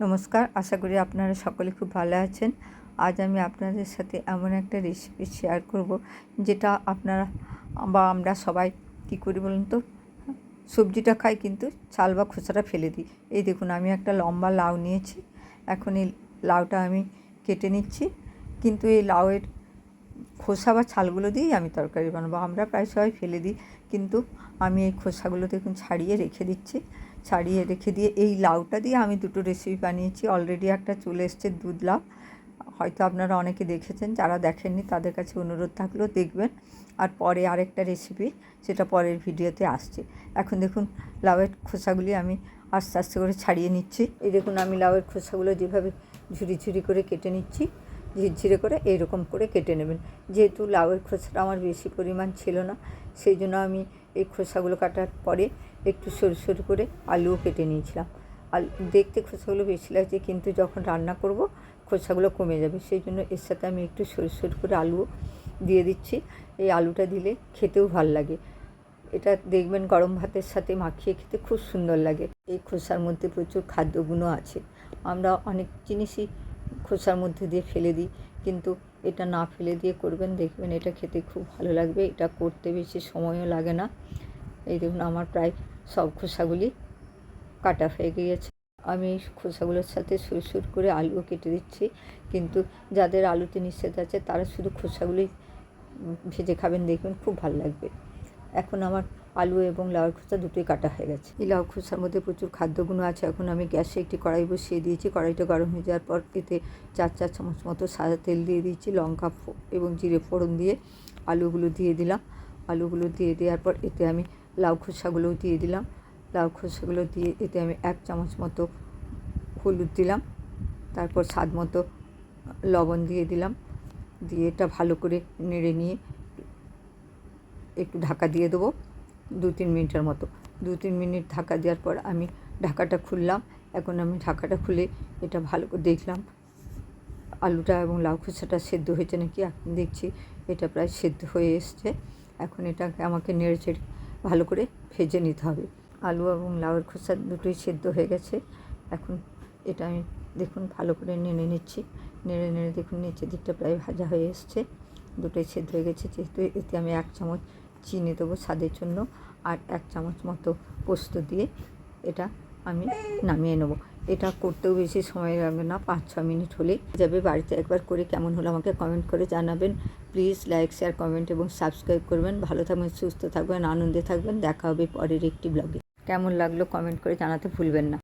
নমস্কার, আশা করি আপনারা সকলে খুব ভালো আছেন। আজ আমি আপনাদের সাথে এমন একটা রেসিপি শেয়ার করব, যেটা আপনারা বা আমরা সবাই কী করি বলুন তো? সবজিটা খাই কিন্তু চাল বা খোসাটা ফেলে দিই। এই দেখুন, আমি একটা লম্বা লাউ নিয়েছি। এখন এই লাউটা আমি কেটে নিচ্ছি। কিন্তু এই লাউয়ের খোসা বা ছালগুলো দিয়েই আমি তরকারি বানাবো। আমরা প্রায় সবাই ফেলে দিই। কিন্তু আমি এই খোসাগুলো দেখুন ছাড়িয়ে রেখে দিচ্ছি। ছাড়িয়ে রেখে দিয়ে এই লাউটা দিয়ে আমি দুটো রেসিপি বানিয়েছি। অলরেডি একটা চলে এসছে দুধ লাউ। হয়তো আপনারা অনেকে দেখেছেন, যারা দেখেননি তাদের কাছে অনুরোধ থাকলেও দেখবেন। আর পরে আরেকটা রেসিপি সেটা পরের ভিডিওতে আসছে। এখন দেখুন লাউয়ের খোসাগুলি আমি আস্তে আস্তে করে ছাড়িয়ে নিচ্ছি। এই দেখুন আমি লাউয়ের খোসাগুলো যেভাবে ঝুরি ঝুরি করে কেটে নিচ্ছি, ঝিরঝিরে করে এইরকম করে কেটে নেবেন। যেহেতু লাউয়ের খোসাটা আমার বেশি পরিমাণ ছিল না, সেই জন্য আমি এই খোসাগুলো কাটার পরে একটু সরু সরু করে আলুও কেটে নিয়েছিলাম। আলু দেখতে খোসাগুলো বেশি লাগছে, কিন্তু যখন রান্না করব খোসাগুলো কমে যাবে। সেই জন্য এর সাথে আমি একটু সরু সরু করে আলুও দিয়ে দিচ্ছি। এই আলুটা দিলে খেতেও ভালো লাগে। এটা দেখবেন গরম ভাতের সাথে মাখিয়ে খেতে খুব সুন্দর লাগে। এই খোসার মধ্যে প্রচুর খাদ্যগুণও আছে। আমরা অনেক জিনিসই খোসার মধ্যে দিয়ে ফেলে দিই, কিন্তু এটা না ফেলে দিয়ে করবেন, দেখবেন এটা খেতে খুব ভালো লাগবে। এটা করতে বেশি সময়ও লাগে না। এই দেখুন, আমার প্রায় সব খোসাগুলি কাটা হয়ে গিয়েছে। আমি খোসাগুলোর সাথে সুর সুর করে আলুও কেটে দিচ্ছি। কিন্তু যাদের আলুতে নিষেধ আছে, তারা শুধু খোসাগুলি ভেজে খাবেন। দেখবেন খুব ভালো লাগবে। এখন আমার আলু এবং লাউর খোসা দুটোই কাটা হয়ে গেছে। এই লাউ খোসার মধ্যে প্রচুর খাদ্যগুণ আছে। এখন আমি গ্যাসে একটি কড়াই বসিয়ে দিয়েছি। কড়াইটা গরম হয়ে যাওয়ার পর এতে চার চার চামচ মতো সাদা তেল দিয়ে দিয়েছি, লঙ্কা এবং জিরে ফোড়ন দিয়ে আলুগুলো দিয়ে দিলাম। আলুগুলো দিয়ে দেওয়ার পর এতে আমি লাউ খোসাগুলোও দিয়ে দিলাম। লাউ খোসাগুলো দিয়ে এতে আমি এক চামচ মতো হলুদ দিলাম। তারপর স্বাদ মতো লবণ দিয়ে দিলাম। দিয়ে এটা ভালো করে নেড়ে নিয়ে একটু ঢাকা দিয়ে দেবো দু তিন মিনিটের মতো। দু তিন মিনিট ঢাকা দেওয়ার পর আমি ঢাকাটা খুললাম। এখন আমি ঢাকাটা খুলে এটা ভালো করে দেখলাম। আলুটা এবং লাউ খোসাটা সেদ্ধ হয়েছে নাকি? এখন দেখছি এটা প্রায় সেদ্ধ হয়ে এসছে। এখন এটাকে আমাকে নেড়ে চেড়ে ভালো করে ভেজে নিতে হবে। আলু এবং লাউয়ের খোসা দুটোই সেদ্ধ হয়ে গেছে। এখন এটা আমি দেখুন ভালো করে নেড়ে নিচ্ছি। নেড়ে নেড়ে দেখুন নিচের দিকটা প্রায় ভাজা হয়ে এসছে। দুটোই সেদ্ধ হয়ে গেছে। যেহেতু এতে আমি এক চামচ চিনি দেবো স্বাদের জন্য, আর এক চামচ মতো পোস্ত দিয়ে এটা আমি নামিয়ে নেব। এটা করতেও বেশি সময় লাগবে না, পাঁচ, ছ মিনিট হলে যাবে। বাড়িতে একবার করে কেমন হলো আমাকে কমেন্ট করে জানাবেন। প্লিজ লাইক শেয়ার কমেন্ট এবং সাবস্ক্রাইব করবেন। ভালো থাকবেন, সুস্থ থাকবেন, আনন্দে থাকবেন। দেখা হবে পরের একটি ব্লগে কেমন লাগল কমেন্ট করে জানাতে ভুলবেন না।